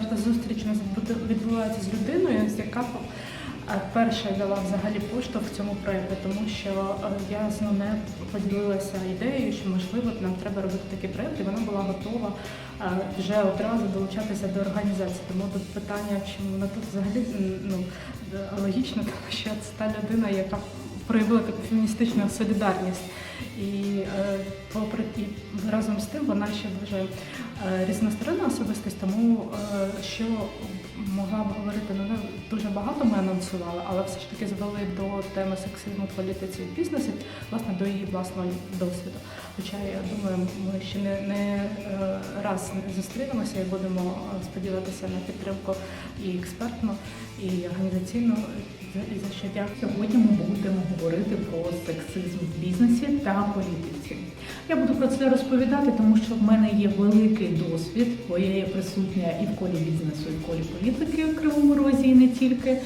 Четверта зустріч у нас відбувається з людиною, з яка е, перша дала взагалі поштовх в цьому проєкті, тому що е, я з нею поділилася ідеєю, що можливо нам треба робити такий проєкт, і вона була готова е, вже одразу долучатися до організації. Тому тут питання, чому вона тут взагалі ну, логічно, тому що це та людина, яка проявила таку феміністичну солідарність. І е, попри і разом з тим вона ще дуже е, різносторонна особистість, тому е, що могла б говорити ну, дуже багато ми анонсували, але все ж таки звели до теми сексизму в політиці і бізнесі, власне, до її власного досвіду. Хоча я думаю, ми ще не, не е, раз зустрінемося і будемо е, сподіватися на підтримку і експертну, і організаційну, і за що дякую. Сьогодні ми будемо говорити про сексизм в бізнесі та політиці. Я буду про це розповідати, тому що в мене є великий досвід, бо я є присутня і в колі бізнесу, і в колі політики в Кривому Розі, і не тільки.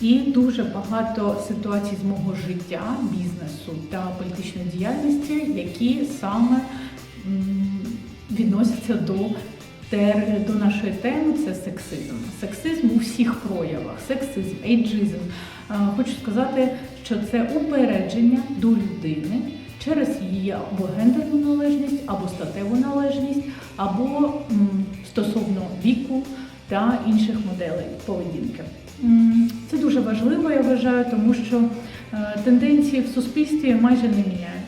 І дуже багато ситуацій з мого життя, бізнесу та політичної діяльності, які саме відносяться до тер- до нашої теми це сексизм. Сексизм у всіх проявах, сексизм, ейджизм. Хочу сказати, що це упередження до людини через її або гендерну належність, або статеву належність, або стосовно віку та інших моделей поведінки. Це дуже важливо, я вважаю, тому що е, тенденції в суспільстві майже не міняються.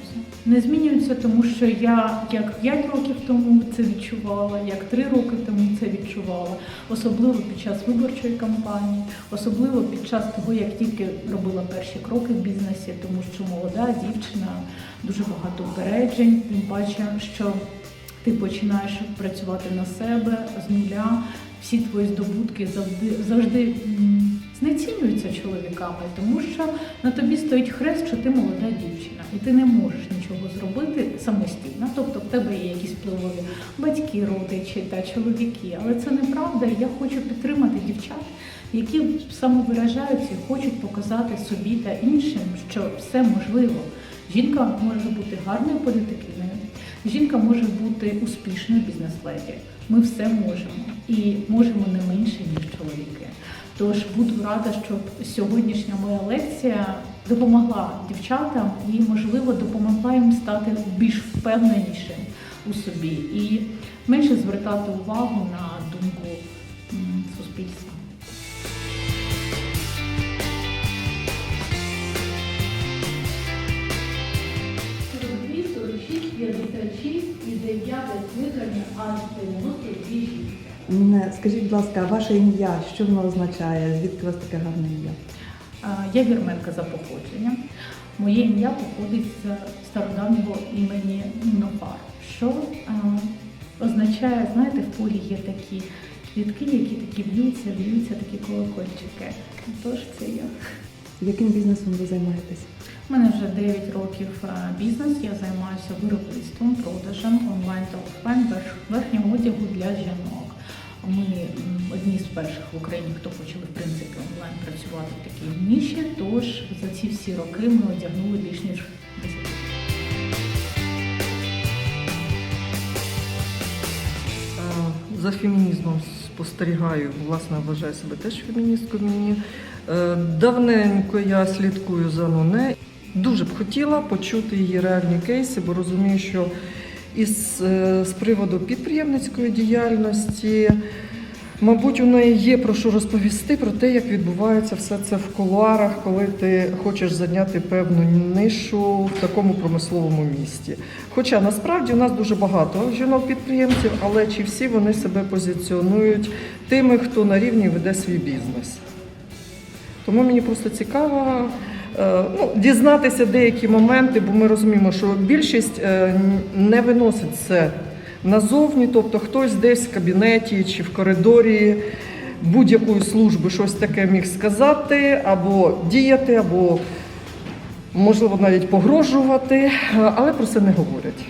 Не змінюються, тому що я як 5 років тому це відчувала, як 3 роки тому це відчувала, особливо під час виборчої кампанії, особливо під час того, як тільки робила перші кроки в бізнесі, тому що молода дівчина, дуже багато упереджень, тим паче, що ти починаєш працювати на себе з нуля. Всі твої здобутки завжди завжди знецінюються чоловіками, тому що на тобі стоїть хрест, що ти молода дівчина, і ти не можеш нічого зробити самостійно. Тобто в тебе є якісь впливові батьки, родичі та чоловіки. Але це неправда. Я хочу підтримати дівчат, які самовиражаються і хочуть показати собі та іншим, що все можливо. Жінка може бути гарною політикиною, жінка може бути успішною бізнес-леді. Ми все можемо і можемо не менше, ніж чоловіки. Тож буду рада, щоб сьогоднішня моя лекція допомогла дівчатам і, можливо, допомогла їм стати більш впевненішим у собі і менше звертати увагу на думку суспільства. 42, 46, 56 і 9 скликання аж 92 жінки. Скажіть, будь ласка, ваше ім'я, що воно означає? Звідки у вас таке гарне ім'я? Я вірменка за походженням. Моє ім'я походить з стародавнього імені Нофар, що означає, знаєте, в полі є такі квітки, які такі б'ються, б'ються, такі колокольчики. Тож це я. Яким бізнесом ви займаєтесь? У мене вже 9 років бізнес. Я займаюся виробництвом, продажем онлайн та офлайн верхнього одягу для жінок. Ми одні з перших в Україні, хто почали в принципі онлайн працювати в такій ніші. Тож за ці всі роки ми одягнули більш ніж 10 Е, За фемінізмом спостерігаю, власне, вважаю себе теж феміністкою. Мені е, давненько я слідкую за Ноне. Дуже б хотіла почути її реальні кейси, бо розумію, що із е, з приводу підприємницької діяльності, мабуть, у неї є про що розповісти про те, як відбувається все це в кулуарах, коли ти хочеш зайняти певну нишу в такому промисловому місті. Хоча насправді у нас дуже багато жінок-підприємців, але чи всі вони себе позиціонують тими, хто на рівні веде свій бізнес. Тому мені просто цікаво ну, дізнатися деякі моменти, бо ми розуміємо, що більшість е, не виносить це назовні, тобто хтось десь в кабінеті чи в коридорі будь-якої служби щось таке міг сказати, або діяти, або можливо навіть погрожувати, е, але про це не говорять.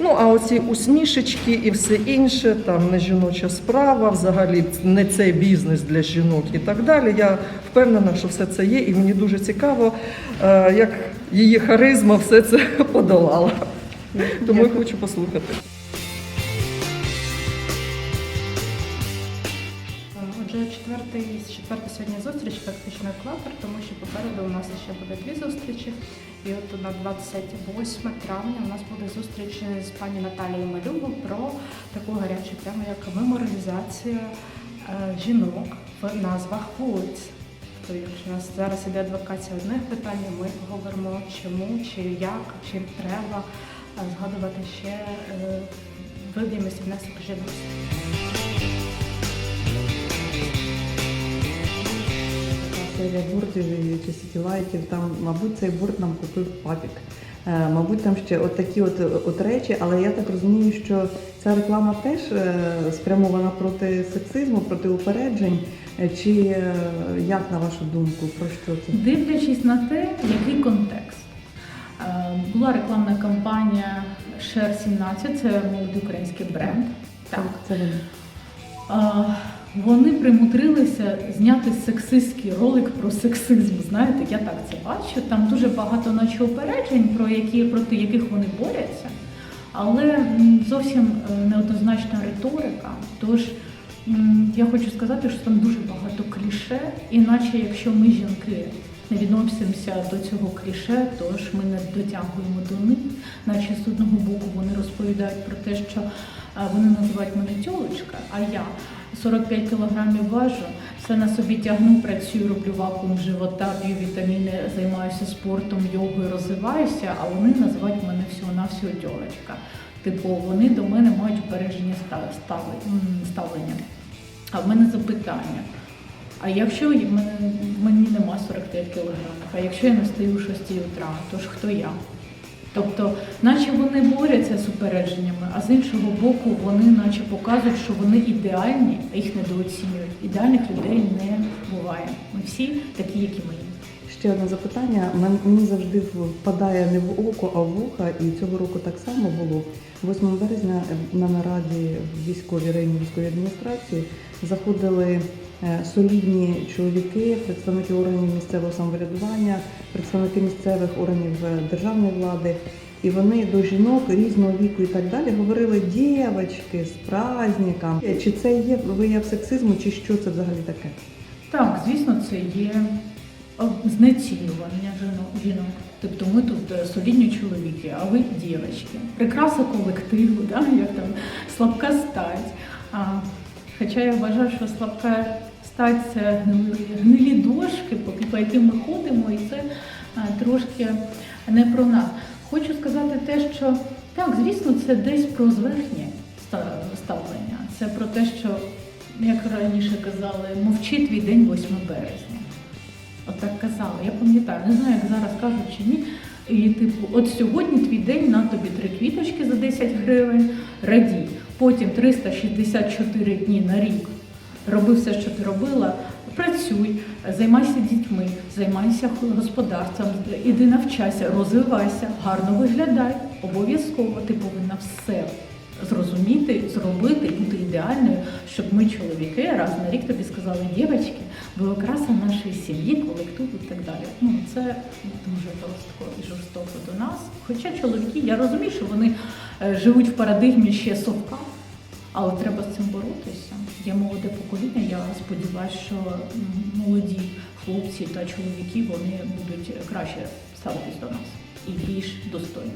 Ну, а оці усмішечки і все інше, там не жіноча справа, взагалі не цей бізнес для жінок і так далі. Я впевнена, що все це є, і мені дуже цікаво, е, як її харизма все це подолала. Тому я хочу послухати. вже четвертий, четверта сьогодні зустріч, фактично екватор, тому що попереду у нас ще буде дві зустрічі. От на 28 травня у нас буде зустріч з пані Наталією Малюгу про таку гарячу тему, як меморалізація е, жінок в назвах вулиць. То якщо у нас зараз іде адвокація одних питань, ми говоримо чому, чи як, чи треба згадувати ще е, видимість внесок жінності. Серія буртів чи сітілайтів, там, мабуть, цей бурт нам купив папік. Е, Мабуть, там ще от такі от, от речі, але я так розумію, що ця реклама теж е, спрямована проти сексизму, проти упереджень. Е, Чи як на вашу думку, про що це? Дивлячись на те, який контекст. Була рекламна кампанія Share 17, це молодий український бренд. Так. це вони. Примудрилися зняти сексистський ролик про сексизм. Знаєте, я так це бачу. Там дуже багато наче опереджень, про які проти яких вони борються, але зовсім е, неоднозначна риторика. Тож я хочу сказати, що там дуже багато кліше, іначе якщо ми жінки. Не відносимося до цього кліше, тож ми не дотягуємо до них. Наче з одного боку вони розповідають про те, що вони називають мене тьолочка, а я 45 кілограмів важу, все на собі тягну, працюю, роблю вакуум живота, п'ю вітаміни, займаюся спортом, йогою, розвиваюся, а вони називають мене всього-навсього тьолочка. Типу, вони до мене мають упередження ставлення. А в мене запитання. А якщо мені нема 45 кілограмів, а якщо я не встаю о 6 утра, то ж хто я? Тобто, наче вони борються з упередженнями, а з іншого боку, вони наче показують, що вони ідеальні, а їх недооцінюють. Ідеальних людей не буває. Ми всі такі, як і ми. Ще одне запитання. Мен- Мені завжди впадає не в око, а в вуха, і цього року так само було. 8 березня на нараді в військовій районній військовій адміністрації заходили солідні чоловіки, представники органів місцевого самоврядування, представники місцевих органів е, державної влади. І вони до жінок різного віку і так далі говорили дівчатки з праздником. Чи це є вияв сексизму, чи що це взагалі таке? Так, звісно, це є знецінювання жінок. Тобто ми тут е, солідні чоловіки, а ви дівчатки. Прикраса колективу, да? як там слабка стать. А, хоча я вважаю, що слабка стать гнилі, гнилі дошки, по, яким ми ходимо, і це трошки не про нас. Хочу сказати те, що так, звісно, це десь про зверхнє ставлення. Це про те, що як раніше казали, мовчи твій день 8 березня. Отак казали. Я пам'ятаю, не знаю, як зараз кажуть чи ні. І типу, от сьогодні твій день на тобі три квіточки за 10 гривень, радій. Потім 364 дні на рік. Роби все, що ти робила. Працюй, займайся дітьми, займайся господарством, іди навчайся, розвивайся, гарно виглядай. Обов'язково ти повинна все зрозуміти, зробити, бути ідеальною, щоб ми, чоловіки, раз на рік тобі сказали, дівчатки, ви окраса нашої сім'ї, колективу і так далі. Ну це дуже жорстко і жорстоко до нас. Хоча чоловіки, я розумію, що вони е, живуть в парадигмі ще совка, але треба з цим боротися. Є молоде покоління. Я сподіваюся, що молоді хлопці та чоловіки вони будуть краще ставитись до нас і більш достойні.